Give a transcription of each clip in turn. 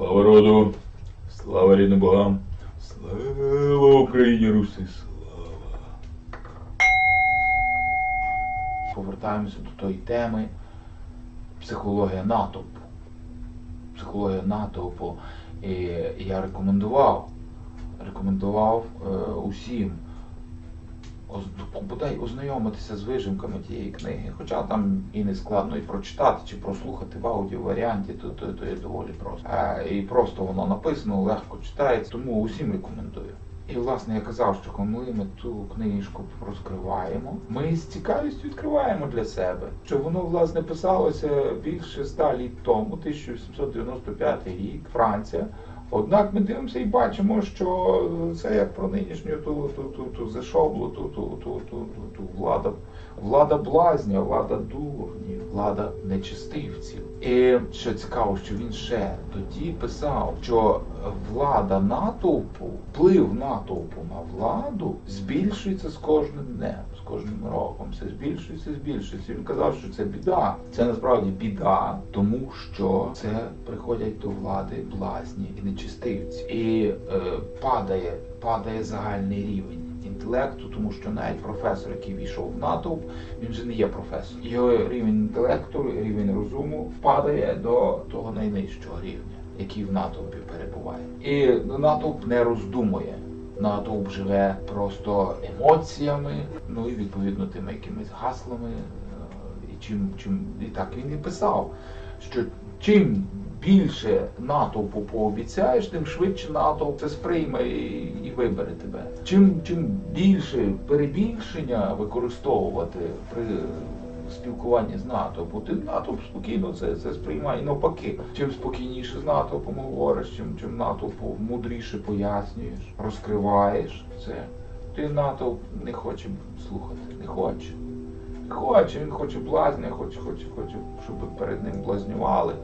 Слава роду, слава рідним богам, слава Україні Руси, слава. повертаємося до тої теми психологія натовпу. Психологія натовпу. І я рекомендував, рекомендував е, усім бодай ознайомитися з вижимками тієї книги. Хоча там і не складно і прочитати, чи прослухати в аудіоваріанті, то, то, то є доволі просто. Е, і просто воно написано, легко читається, тому усім рекомендую. І власне я казав, що коли ми ту книжку розкриваємо, ми з цікавістю відкриваємо для себе, що воно власне писалося більше ста літ тому, 1895 рік, Франція. Однак ми дивимося і бачимо, що це як про нинішню ту, ту, ту, ту зашоблу, ту, ту, ту, ту, ту, ту влада, блазня, влада дурнів, влада нечистивців. І що цікаво, що він ще тоді писав, що влада натовпу, вплив натовпу на владу збільшується з кожним днем, з кожним роком. Все збільшується, збільшується. Він казав, що це біда. Це насправді біда, тому що це приходять до влади блазні і нечистивці. І е, падає, падає загальний рівень інтелекту, тому що навіть професор, який війшов в натовп, він же не є професор. Його рівень інтелекту, рівень розуму впадає до того найнижчого рівня, який в натовпі перебуває. І натовп не роздумує. Натовп живе просто емоціями, ну і відповідно тими якимись гаслами. е, І чим, чим і так він і писав, що чим більше натовпу пообіцяєш, тим швидше натовп це сприйме і, і вибере тебе. Чим, чим більше перебільшення використовувати при спілкуванні з натовпу, тим натовп спокійно це, це сприймає. І навпаки, чим спокійніше з натовпом говориш, чим, чим натовпу мудріше пояснюєш, розкриваєш це, ти натовп не хоче слухати, не хоче. Не хоче, він хоче блазня, хоче, хоче, хоче, щоб перед ним блазнювали,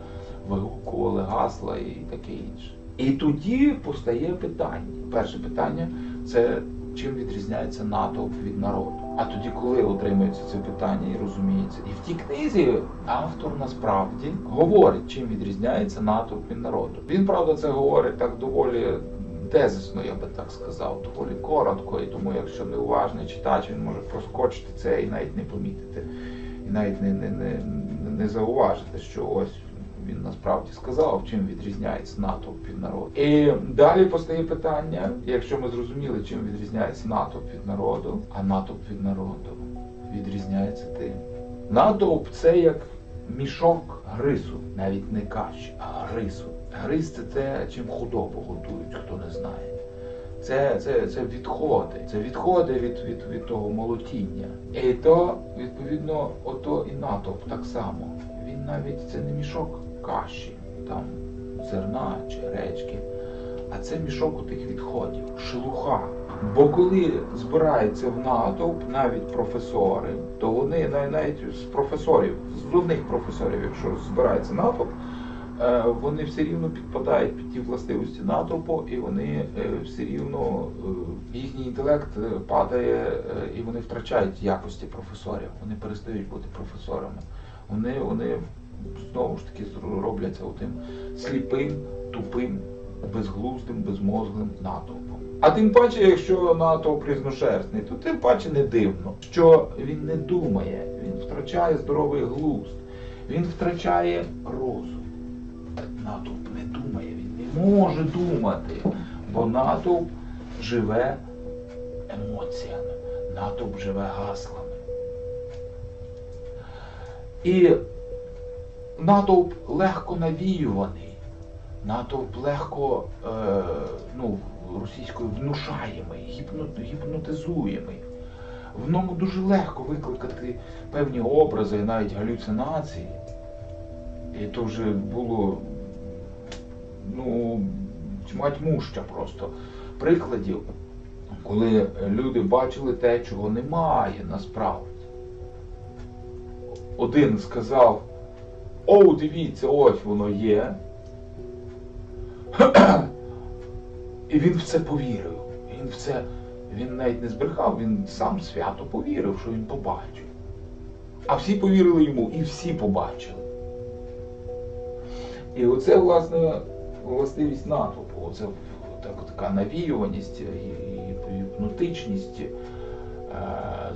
вигукували гасла і таке інше. І тоді постає питання. Перше питання це чим відрізняється натовп від народу. А тоді, коли отримується це питання і розуміється, і в тій книзі автор насправді говорить, чим відрізняється натовп від народу. Він правда це говорить так доволі тезисно, я би так сказав, доволі коротко, і тому, якщо неуважний читач, він може проскочити це і навіть не помітити, і навіть не, не, не, не зауважити, що ось він насправді сказав, чим відрізняється натовп від народу. І далі постає питання, якщо ми зрозуміли, чим відрізняється натовп від народу, а натовп від народу відрізняється тим. Натовп це як мішок грису, навіть не каші, а грису. Гриз це те, чим худобу годують, хто не знає. Це, це, це відходи, це відходи від, від, від того молотіння. І то, відповідно, ото і натовп так само. Він навіть це не мішок каші, там зерна чи гречки, а це мішок отих відходів, шелуха. Бо коли збираються в натовп навіть професори, то вони навіть з професорів, з одних професорів, якщо збирається натовп, е, вони все рівно підпадають під ті властивості натовпу, і вони е, все рівно е, їхній інтелект падає, і вони втрачають якості професорів. Вони перестають бути професорами. Вони, вони знову ж таки робляться отим сліпим, тупим, безглуздим, безмозглим натовпом. А тим паче, якщо натовп різношерстний, то тим паче не дивно, що він не думає, він втрачає здоровий глузд, він втрачає розум. Натовп не думає, він не може думати, бо натовп живе емоціями, натовп живе гаслами. І натовп легко навіюваний, натовп легко е, ну, російською внушаємий, гіпно- гіпнотизуємий. В ньому дуже легко викликати певні образи, навіть галюцинації. І то вже було ну, тьма тьмуща просто прикладів, коли люди бачили те, чого немає насправді. Один сказав, о, дивіться, ось воно є. І він в це повірив. Він в це, він навіть не збрехав, він сам свято повірив, що він побачив. А всі повірили йому, і всі побачили. І оце, власне, властивість натовпу. Це так, така навіюваність, і гіпнотичність, е,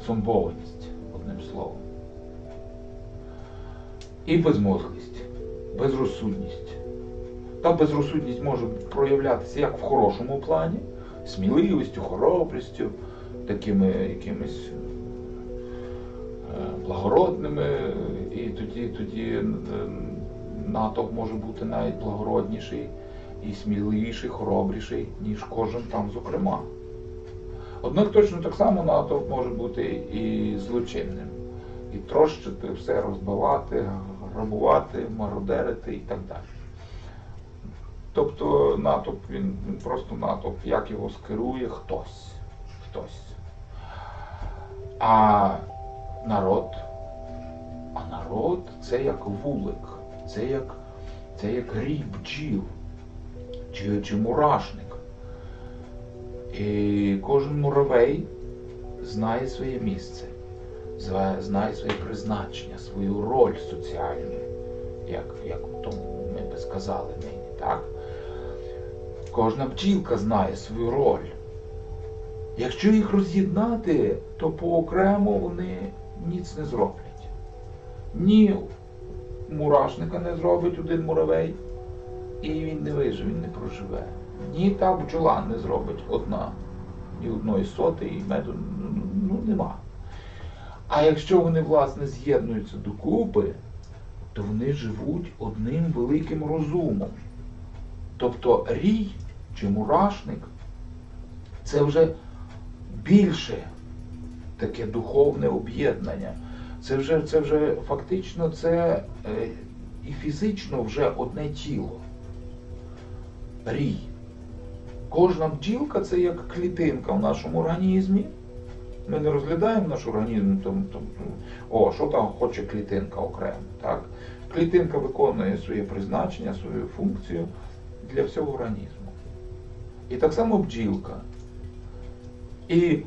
зомбованість, одним словом. І безмозглість, безрозсудність. Та безрозсудність може проявлятися як в хорошому плані, сміливістю, хоробрістю, такими якимись е, благородними, і тоді, тоді е, натовп може бути навіть благородніший і сміливіший, хоробріший, ніж кожен там, зокрема. Однак точно так само натовп може бути і злочинним. І трощити, все розбивати, грабувати, мародерити і так далі. Тобто натовп, він, він просто натовп, як його скерує хтось. хтось. А народ, а народ це як вулик, це як, це як рій бджіл чи, чи мурашник. І кожен муравей знає своє місце, знає своє призначення, свою роль соціальну, як, як тому ми би сказали нині, так? Кожна бджілка знає свою роль. Якщо їх роз'єднати, то поокремо вони ніц не зроблять. Ні мурашника не зробить один муравей, і він не виживе, він не проживе. Ні та бджола не зробить одна, ні одної соти, і меду ну, ну, нема. А якщо вони, власне, з'єднуються докупи, то вони живуть одним великим розумом. Тобто рій чи мурашник це вже більше таке духовне об'єднання. Це вже, це вже фактично це е, і фізично вже одне тіло. Рій. Кожна бджілка це як клітинка в нашому організмі. Ми не розглядаємо наш організм, там, там, о, що там хоче клітинка окремо. Так? Клітинка виконує своє призначення, свою функцію для всього організму. І так само бджілка. І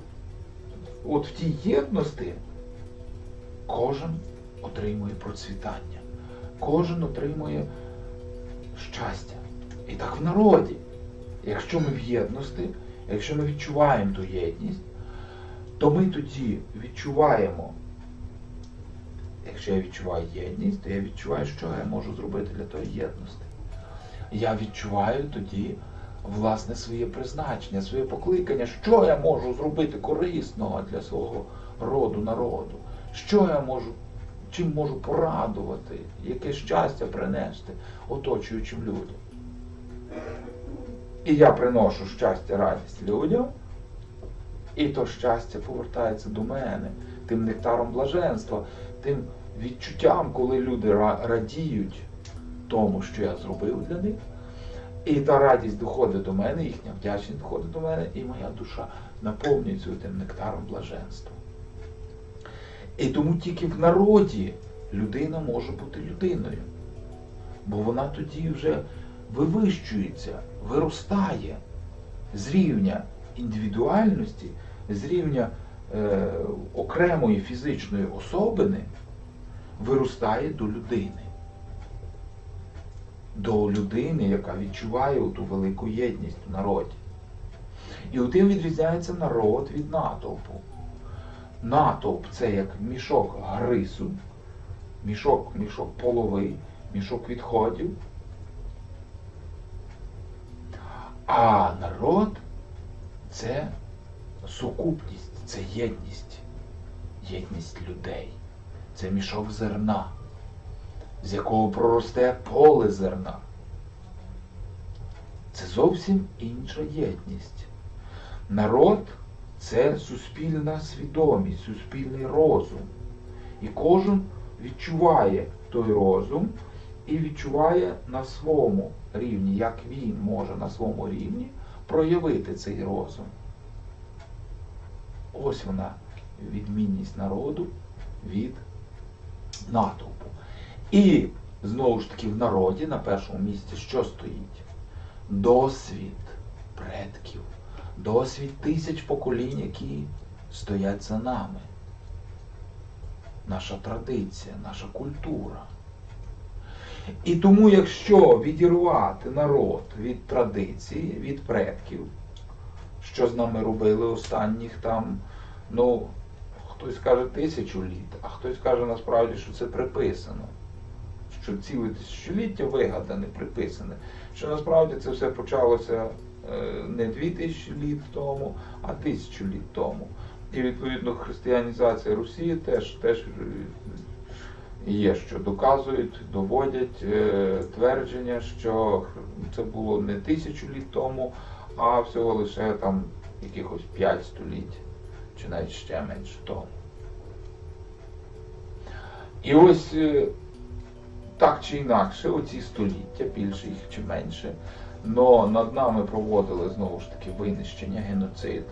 от в тій єдності кожен отримує процвітання, кожен отримує щастя. І так в народі. Якщо ми в єдності, якщо ми відчуваємо ту єдність, то ми тоді відчуваємо, якщо я відчуваю єдність, то я відчуваю, що я можу зробити для тої єдності. Я відчуваю тоді власне своє призначення, своє покликання, що я можу зробити корисного для свого роду, народу, що я можу, чим можу порадувати, яке щастя принести оточуючим людям. І я приношу щастя, радість людям, і то щастя повертається до мене тим нектаром блаженства, тим відчуттям, коли люди радіють тому, що я зробив для них. І та радість доходить до мене, їхня вдячність доходить до мене, і моя душа наповнюється тим нектаром блаженства. І тому тільки в народі людина може бути людиною, бо вона тоді вже вивищується, виростає з рівня індивідуальності, з рівня е, окремої фізичної особини, виростає до людини. До людини, яка відчуває ту велику єдність в народі. І тим відрізняється народ від натовпу. Натовп це як мішок грису, мішок, мішок половий, мішок відходів. А народ це сукупність, це єдність, єдність людей. Це мішок зерна, з якого проросте поле зерна. Це зовсім інша єдність. Народ це суспільна свідомість, суспільний розум. І кожен відчуває той розум і відчуває на своєму рівні, як він може на своєму рівні проявити цей розум. Ось вона відмінність народу від натовпу. І знову ж таки в народі на першому місці що стоїть? Досвід предків, досвід тисяч поколінь, які стоять за нами. Наша традиція, наша культура. І тому, якщо відірвати народ від традиції, від предків, що з нами робили останніх там, ну, хтось каже тисячу літ, а хтось каже насправді, що це приписано. Що ціле тисячоліття вигадане, приписане. Що насправді це все почалося е, не дві тисячі літ тому, а тисячу літ тому. І відповідно християнізація Росії теж, теж є, що доказують, доводять е, твердження, що це було не тисячу літ тому, а всього лише там якихось 5 століть, чи навіть ще менше тому. І ось е, так чи інакше, оці століття, більше їх чи менше, но над нами проводили знову ж таки винищення, геноцид.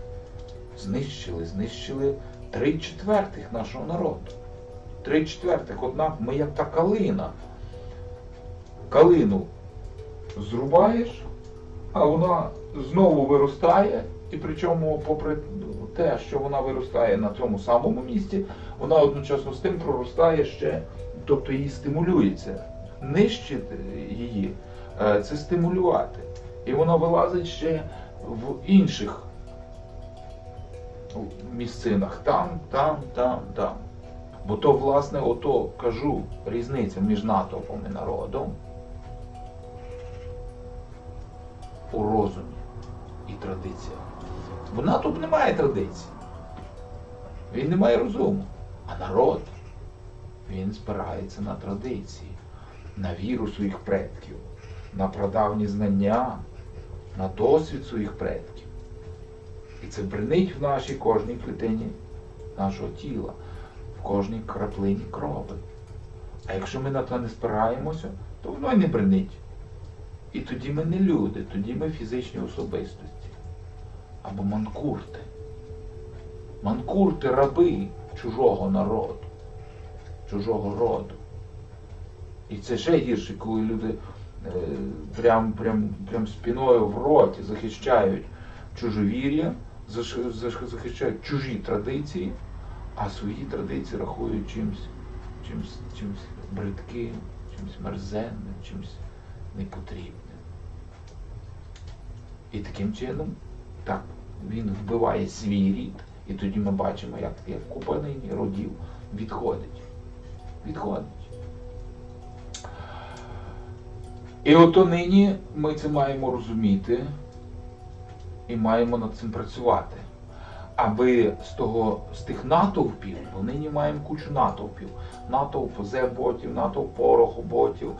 Знищили, знищили три четвертих нашого народу. Три четвертих. Однак ми як та калина. Калину зрубаєш, а вона знову виростає, і причому, попри те, що вона виростає на цьому самому місці, вона одночасно з тим проростає ще, тобто її стимулюється. Нищити її е, це стимулювати. І вона вилазить ще в інших місцинах. Там, там, там, там. Бо то, власне, ото кажу, різниця між натовпом і народом у розумі і традиціях. Бо натовп не має традицій. Він не має розуму. А народ, він спирається на традиції, на віру своїх предків, на прадавні знання, на досвід своїх предків. І це бренить в нашій кожній клітині нашого тіла, кожній краплині крови. А якщо ми на це не спираємося, то воно й не бренить. І тоді ми не люди, тоді ми фізичні особистості. Або манкурти. Манкурти раби чужого народу, чужого роду. І це ще гірше, коли люди е, прям, прям, прям спіною в роті захищають чужовір'я, захищають чужі традиції, а свої традиції рахують чимсь, чимсь, чимсь бридким, чимсь мерзенним, чимсь непотрібним. І таким чином, так, він вбиває свій рід, і тоді ми бачимо, як, як купа нині родів відходить. Відходить. І ото нині ми це маємо розуміти і маємо над цим працювати. Аби з того, з тих натовпів, бо нині маємо кучу натовпів. Натовп зе-ботів, натовп порохоботів,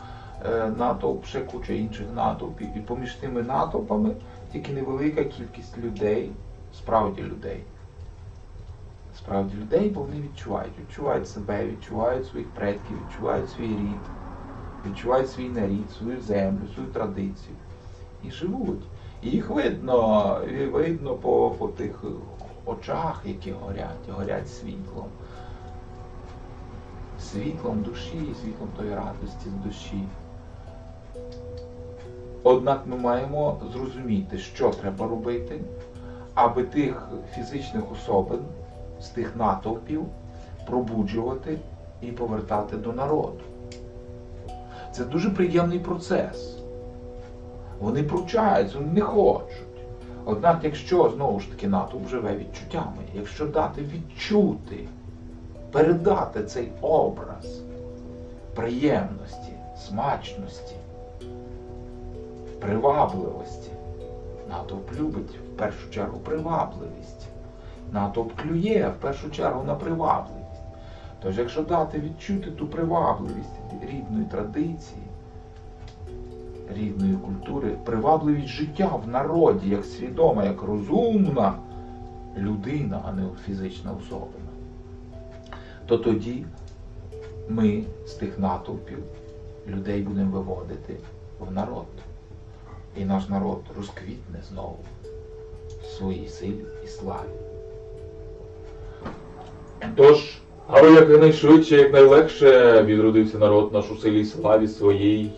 е, натовп ще куча інших натовпів. І поміж тими натовпами тільки невелика кількість людей, справді людей. Справді людей, бо вони відчувають, відчувають себе, відчувають своїх предків, відчувають свій рід, відчувають свій нарід, свою землю, свою традицію. І живуть. І їх видно, і видно по, по тих очах, які горять, горять світлом. Світлом душі, світлом тої радості з душі. Однак ми маємо зрозуміти, що треба робити, аби тих фізичних особин з тих натовпів пробуджувати і повертати до народу. Це дуже приємний процес. Вони пручаються, вони не хочуть. Однак, якщо знову ж таки натовп живе відчуттями, якщо дати відчути, передати цей образ приємності, смачності, привабливості, натовп любить в першу чергу привабливість. Натовп клює в першу чергу на привабливість. Тож, якщо дати відчути ту привабливість рідної традиції, рідної культури, привабливість життя в народі, як свідома, як розумна людина, а не фізична особина, то тоді ми з тих натовпів людей будемо виводити в народ. І наш народ розквітне знову в своїй силі і славі. Тож, аби якнайшвидше, якнайлегше відродився народ наш у силі славі своїй,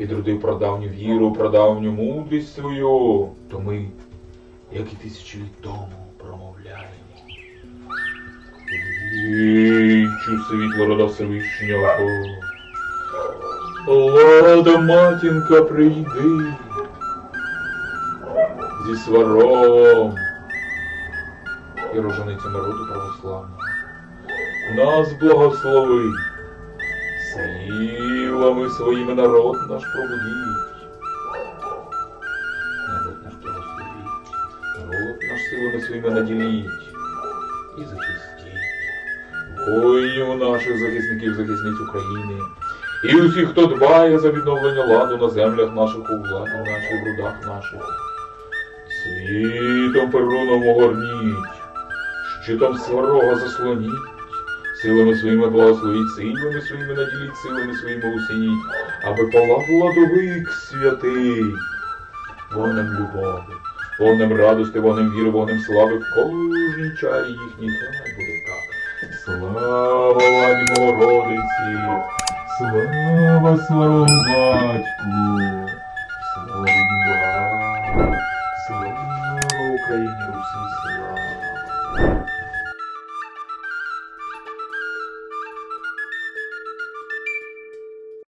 відродив прадавню віру, прадавню мудрість свою, то ми, як і тисячі літ тому, промовляємо. Світло рода Всевишнього. Лада матінка прийди зі сваром і роженицями роду православного. Нас благослови, силами своїми народ наш пробудіть. Народ наш благословіть, народ наш силами своїми наділіть і захистіть. Воїнів наших захисників, захисниць України. І усіх, хто дбає за відновлення ладу на землях наших, у владі нашій, в рудах наших. Світом перуном огорніть, щитом сварога заслоніть, силами своїми благословіть, силами своїми наділіть, силами своїми усініть, аби палав владовик святий, вогнем любові, вогнем радости, вогнем віри, вогнем слави в кожній чарі їхній хай буде так. Слава владі Богородиці, слава сварогу батьку, слава слава Україні Русі, слава.